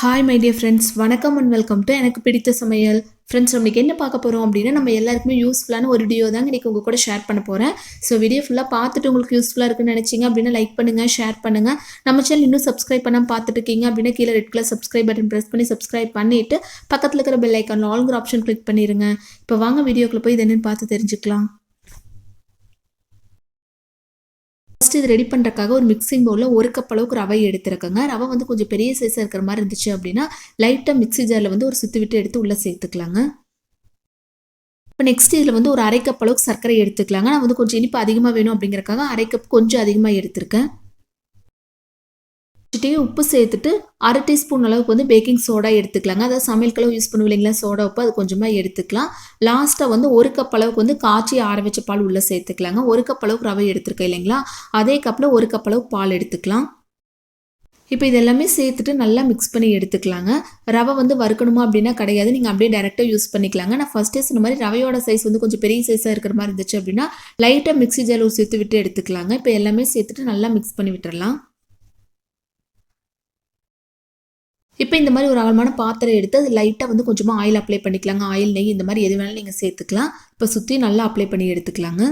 Hi my dear friends வணக்கம் and welcome to எனக்கு பிடித்த சமையல். ஃப்ரெண்ட்ஸ் நம்மளுக்கு என்ன பார்க்க போகிறோம் அப்படின்னா நம்ம எல்லாருக்குமே யூஸ்ஃபுல்லான ஒரு வீடியோ தாங்க இன்றைக்கி உங்கள் கூட ஷேர் பண்ண போகிறேன் ஸோ வீடியோ ஃபுல்லாக பார்த்துட்டு உங்களுக்கு யூஸ்ஃபுல்லாக இருக்குன்னு நினச்சிங்க அப்படின்னா லைக் பண்ணுங்கள் ஷேர் பண்ணுங்கள் நம்ம சேனல் இன்னும் சப்ஸ்கிரைப் பண்ணாமல் பார்த்துட்டு இருக்கீங்க அப்படின்னா கீழே red colour subscribe button press பண்ணி சப்ஸ்கிரைப் பண்ணிவிட்டு பக்கத்தில் இருக்கிற பெல் ஐக்கான் ஆல்கிற ஆப்ஷன் கிளிக் பண்ணிடுங்க இப்போ வாங்க வீடியோக்குள்ளே போய் இது என்னென்னு பார்த்து தெரிஞ்சுக்கலாம். ஃபஸ்ட்டு இது ரெடி பண்ணுறக்காக ஒரு மிக்சிங் பவுலில் ஒரு கப் அளவுக்கு ரவை எடுத்துருக்கங்க. ரவை வந்து கொஞ்சம் பெரிய சைஸாக இருக்கிற மாதிரி இருந்துச்சு அப்படின்னா லைட்டாக மிக்ஸி ஜாரில் வந்து ஒரு சுற்றி விட்டு எடுத்து உள்ளே சேர்த்துக்கலாங்க. இப்போ நெக்ஸ்ட் இதில் வந்து ஒரு அரை கப் அளவுக்கு சர்க்கரை எடுத்துக்கலாங்க. நான் வந்து கொஞ்சம் இனிப்பு அதிகமாக வேணும் அப்படிங்கிறக்காக அரை கப் கொஞ்சம் அதிகமாக எடுத்திருக்கேன். வச்சுட்டே உப்பு சேர்த்துட்டு அரை டீஸ்பூன் அளவுக்கு வந்து பேக்கிங் சோடா எடுத்துக்கலாங்க. அதாவது சமையல்கெல்லாம் யூஸ் பண்ணுவோம் இல்லைங்களா சோடா உப்பு அது கொஞ்சமாக எடுத்துக்கலாம். லாஸ்ட்டாக வந்து ஒரு கப் அளவுக்கு வந்து காய்ச்சி ஆற வச்ச பால் உள்ளே சேர்த்துக்கலாங்க. ஒரு கப் அளவுக்கு ரவை எடுத்துருக்கேன் இல்லைங்களா அதே கப்பில் ஒரு கப் அளவுக்கு பால் எடுத்துக்கலாம். இப்போ இது எல்லாமே சேர்த்துட்டு நல்லா மிக்ஸ் பண்ணி எடுத்துக்கலாங்க. ரவை வந்து வறுக்கணுமா அப்படின்னா கிடையாது. நீங்கள் அப்படியே டேரெக்டாக யூஸ் பண்ணிக்கலாங்க. நான் ஃபஸ்ட்டே சொன்ன மாதிரி ரவையோட சைஸ் வந்து கொஞ்சம் பெரிய சைஸாக இருக்கிற மாதிரி இருந்துச்சு அப்படின்னா லைட்டாக மிக்ஸி ஜாரில் சேர்த்து விட்டு எடுத்துக்கலாங்க. இப்போ எல்லாமே சேர்த்துட்டு நல்லா மிக்ஸ் பண்ணி விட்டுறலாம். இப்போ இந்த மாதிரி ஒரு அகலமான பாத்திரம் எடுத்து அது லைட்டாக வந்து கொஞ்சமாக ஆயில் அப்ளை பண்ணிக்கலாங்க. ஆயில் நெய் இந்த மாதிரி எது வேணாலும் நீங்கள் சேர்த்துக்கலாம். இப்போ சுற்றி நல்லா அப்ளை பண்ணி எடுத்துக்கலாங்க.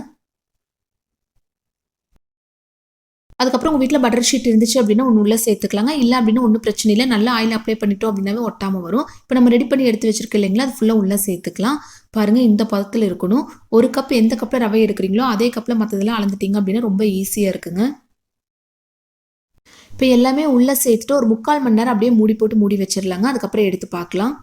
அதுக்கப்புறம் உங்கள் வீட்டில் பட்டர் ஷீட் இருந்துச்சு அப்படின்னா ஒன்று உள்ளே சேர்த்துக்கலாங்க. இல்லை அப்படின்னா ஒன்றும் பிரச்சனை இல்லை. நல்லா ஆயில் அப்ளை பண்ணிட்டோம் அப்படின்னாவே ஒட்டாமல் வரும். இப்போ நம்ம ரெடி பண்ணி எடுத்து வச்சிருக்கோம் இல்லைங்களா அது ஃபுல்லாக உள்ளே சேர்த்துக்கலாம். பாருங்கள் இந்த பதத்தில் இருக்கணும். ஒரு கப் எந்த கப்பில் ரவை எடுக்கிறீங்களோ அதே கப்பில் மற்றதெல்லாம் அளந்துட்டீங்க அப்படின்னா ரொம்ப ஈஸியாக இருக்குங்க. இப்போ எல்லாமே உள்ளே சேர்த்துட்டு ஒரு முக்கால் மணி நேரம் அப்படியே மூடி போட்டு மூடி வச்சிடலாங்க. அதுக்கப்புறம் எடுத்து பார்க்கலாம்.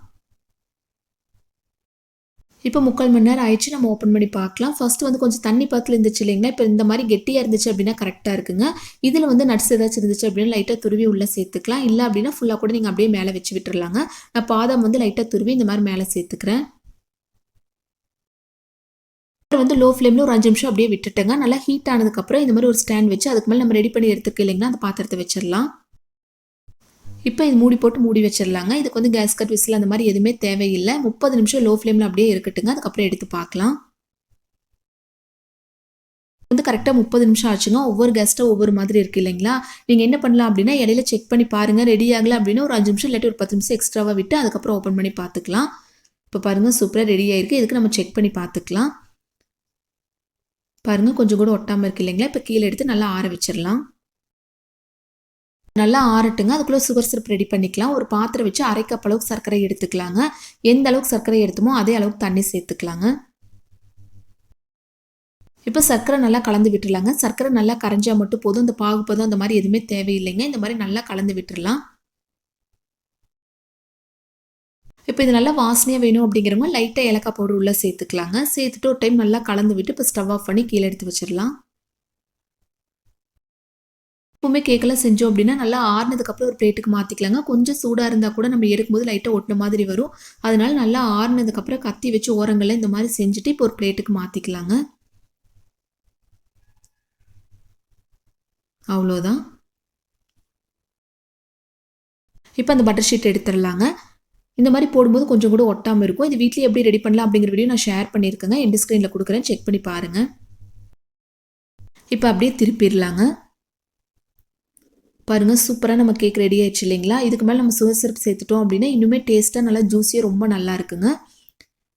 இப்போ முக்கால் மணி நேரம் ஆயிடுச்சு. நம்ம ஓப்பன் பண்ணி பார்க்கலாம். ஃபர்ஸ்ட் வந்து கொஞ்சம் தண்ணி பாத்தில் இருந்துச்சு இல்லைங்களா? இப்போ இந்த மாதிரி கெட்டியாக இருந்துச்சு அப்படின்னா கரெக்டாக இருக்குங்க. இதில் வந்து நட்ஸ் ஏதாச்சும் இருந்துச்சு அப்படின்னா லைட்டாக துருவி உள்ளே சேர்த்துக்கலாம். இல்லை அப்படின்னா ஃபுல்லாக கூட நீங்கள் அப்படியே மேலே வச்சு விட்டுறலாங்க. நான் பாதம் வந்து லைட்டாக துருவி இந்த மாதிரி மேலே சேர்த்துக்கிறேன். வந்து லோ ஃப்ளேமில் ஒரு அஞ்சு நிமிஷம் அப்படியே விட்டுட்டுங்க. நல்லா ஹீட் ஆனதுக்கப்புறம் இந்த மாதிரி ஒரு ஸ்டாண்ட் வச்சு அதுக்கு மேலே நம்ம ரெடி பண்ணி எடுத்துக்க இல்லைங்கன்னா அந்த பாத்திரத்தை வச்சிடலாம். இப்போ இது மூடி போட்டு மூடி வச்சிடலாங்க. இதுக்கு வந்து கேஸ் கட் விசில் அந்த மாதிரி எதுவுமே தேவையில்லை. முப்பது நிமிஷம் லோ ஃப்ளேமில் அப்படியே இருக்கட்டுங்க. அதுக்கப்புறம் எடுத்து பார்க்கலாம். வந்து கரெக்டாக முப்பது நிமிஷம் ஆச்சுங்க. ஒவ்வொரு கெஸ்ட்டாக ஒவ்வொரு மாதிரி இருக்குது இல்லைங்களா? நீங்கள் என்ன பண்ணலாம் அப்படின்னா இடையில செக் பண்ணி பாருங்கள் ரெடி ஆகலை அப்படின்னா ஒரு அஞ்சு நிமிஷம் இல்லாட்டி ஒரு பத்து நிமிஷம் எக்ஸ்ட்ராவாக விட்டு அதுக்கப்புறம் ஓப்பன் பண்ணி பார்த்துக்கலாம். இப்போ பாருங்கள் சூப்பராக ரெடி ஆகிருக்கு இதுக்கு நம்ம செக் பண்ணி பார்த்துக்கலாம். பாருங்கள் கொஞ்சம் கூட ஒட்டாமல் இருக்கு இல்லைங்களா? இப்போ கீழே எடுத்து நல்லா ஆற வச்சிடலாம். நல்லா ஆறட்டுங்க. அதுக்குள்ளே சுகர் சிரப் ரெடி பண்ணிக்கலாம். ஒரு பாத்திரம் வச்சு அரை கப் அளவுக்கு சர்க்கரை எடுத்துக்கலாங்க. எந்த அளவுக்கு சர்க்கரை எடுத்துமோ அதே அளவுக்கு தண்ணி சேர்த்துக்கலாங்க. இப்போ சர்க்கரை நல்லா கலந்து விட்டுடலாங்க. சர்க்கரை நல்லா கரைஞ்சால் மட்டும் போதும். இந்த பாகுப்பதம் அந்த மாதிரி எதுவுமே தேவையில்லைங்க. இந்த மாதிரி நல்லா கலந்து விட்டுடலாம். இப்போ இது நல்லா வாசனையாக வேணும் அப்படிங்கிறவங்க லைட்டாக ஏலக்காய் பவுடர் உள்ளே சேர்த்துக்கலாங்க. சேர்த்துட்டு ஒரு டைம் நல்லா கலந்து விட்டு இப்போ ஸ்டவ் ஆஃப் பண்ணி கீழே எடுத்து வச்சிடலாம். எப்பவுமே கேக்கெல்லாம் செஞ்சோம் அப்படின்னா நல்லா ஆறுனதுக்கப்புறம் ஒரு பிளேட்டுக்கு மாற்றிக்கலாங்க கொஞ்சம் சூடாக இருந்தால் கூட நம்ம எடுக்கும்போது லைட்டாக ஒட்டின மாதிரி வரும். அதனால நல்லா ஆறுனதுக்கப்புறம் கத்தி வச்சு ஓரங்களில் இந்த மாதிரி செஞ்சுட்டு இப்போ ஒரு பிளேட்டுக்கு மாற்றிக்கலாங்க அவ்வளோதான் இப்போ அந்த பட்டர் ஷீட் எடுத்துடலாங்க. இந்த மாதிரி போடும்போது கொஞ்சம் கூட ஒட்டாமல் இருக்கும். இது வீட்லேயே எப்படி ரெடி பண்ணலாம் அப்படிங்கிற வீடியோ நான் ஷேர் பண்ணியிருக்கேங்க. எண்டு ஸ்க்ரீனில் கொடுக்குறேன். செக் பண்ணி பாருங்கள் இப்போ அப்படியே திருப்பிடலாங்க. பாருங்கள் சூப்பராக நம்ம கேக் ரெடி ஆயிடுச்சு இல்லைங்களா? இதுக்கு மேலே நம்ம சுகர் சிரப் சேர்த்துட்டோம் அப்படின்னா இன்னுமே டேஸ்ட்டாக நல்லா ஜூஸியாக ரொம்ப நல்லா இருக்குங்க.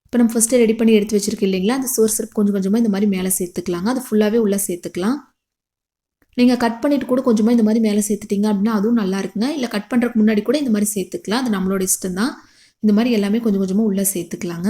இப்போ நம்ம ஃபஸ்ட்டு ரெடி பண்ணி எடுத்து வச்சுருக்கோம் இல்லைங்களா? அந்த சுகர் சிரப் கொஞ்சம் கொஞ்சமாக இந்த மாதிரி மேலே சேர்த்துக்கலாங்க. அது ஃபுல்லாகவே உள்ளே சேர்த்துக்கலாம். நீங்கள் கட் பண்ணிவிட்டு கூட கொஞ்சமாக இந்த மாதிரி மேலே சேர்த்துட்டிங்க அப்படின்னா அதுவும் நல்லா இருக்குங்க. இல்லை கட் பண்ணுறதுக்கு முன்னாடி கூட இந்த மாதிரி சேர்த்துக்கலாம். அது நம்மளோட இஷ்டம் தான் இந்த மாதிரி எல்லாமே கொஞ்சம் கொஞ்சமாக உள்ளே சேர்த்துக்கலாங்க.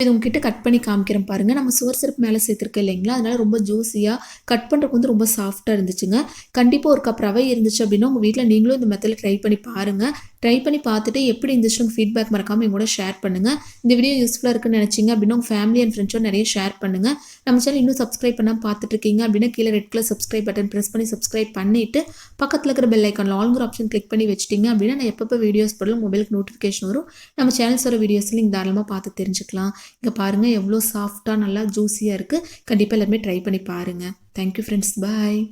இது உங்ககிட்ட கட் பண்ணி காமிக்கிறேன் பாருங்கள் நம்ம சுவர் சிறப்பு மேலே சேர்த்துருக்கோம் இல்லைங்களா? அதனால ரொம்ப ஜூஸியாக கட் பண்ணுறதுக்கு வந்து ரொம்ப சாஃப்டாக இருந்துச்சுங்க. கண்டிப்பாக ஒரு கப் ரவை இருந்துச்சு அப்படின்னா உங்கள் வீட்டில் நீங்களும் இந்த மெத்தடில் ட்ரை பண்ணி பாருங்கள் ட்ரை பண்ணி பார்த்துட்டு எப்படி இருந்துச்சு உங்கள் ஃபீட்பேக் மறக்காமல் எங்கூட ஷேர் பண்ணுங்கள் இந்த வீடியோ யூஸ்ஃபுல்லாக இருக்குன்னு நினச்சிங்க அப்படின்னா உங்கள் ஃபேமிலி அண்ட் ஃப்ரெண்ட்ஸோட நிறைய ஷேர் பண்ணுங்கள் நம்ம சேனல் இன்னும் சப்ஸ்கிரைப் பண்ணால் பார்த்துட்டு இருக்கீங்க அப்படின்னா கீழே red colour subscribe button press பண்ணி சப்ஸ்கிரைப் பண்ணிவிட்டு பக்கத்தில் இருக்கிற பெல் ஐக்கான் ஆல்ங்கிற ஆப்ஷன் கிளிக் பண்ணி வச்சிட்டிங்க அப்படின்னா நான் எப்பப்போ வீடியோஸ் போடலாம் மொபைலுக்கு நோட்டிஃபிகேஷன் வரும். நம்ம சேனல்ஸோட வீடியோஸில் நீங்கள் தாராளமாக பார்த்து தெரிஞ்சுக்கலாம். இங்கே பாருங்கள் எவ்வளோ சாஃப்டாக நல்லா ஜூஸியாக இருக்குது கண்டிப்பாக எல்லாருமே ட்ரை பண்ணி பாருங்கள் தேங்க்யூ ஃப்ரெண்ட்ஸ் பாய்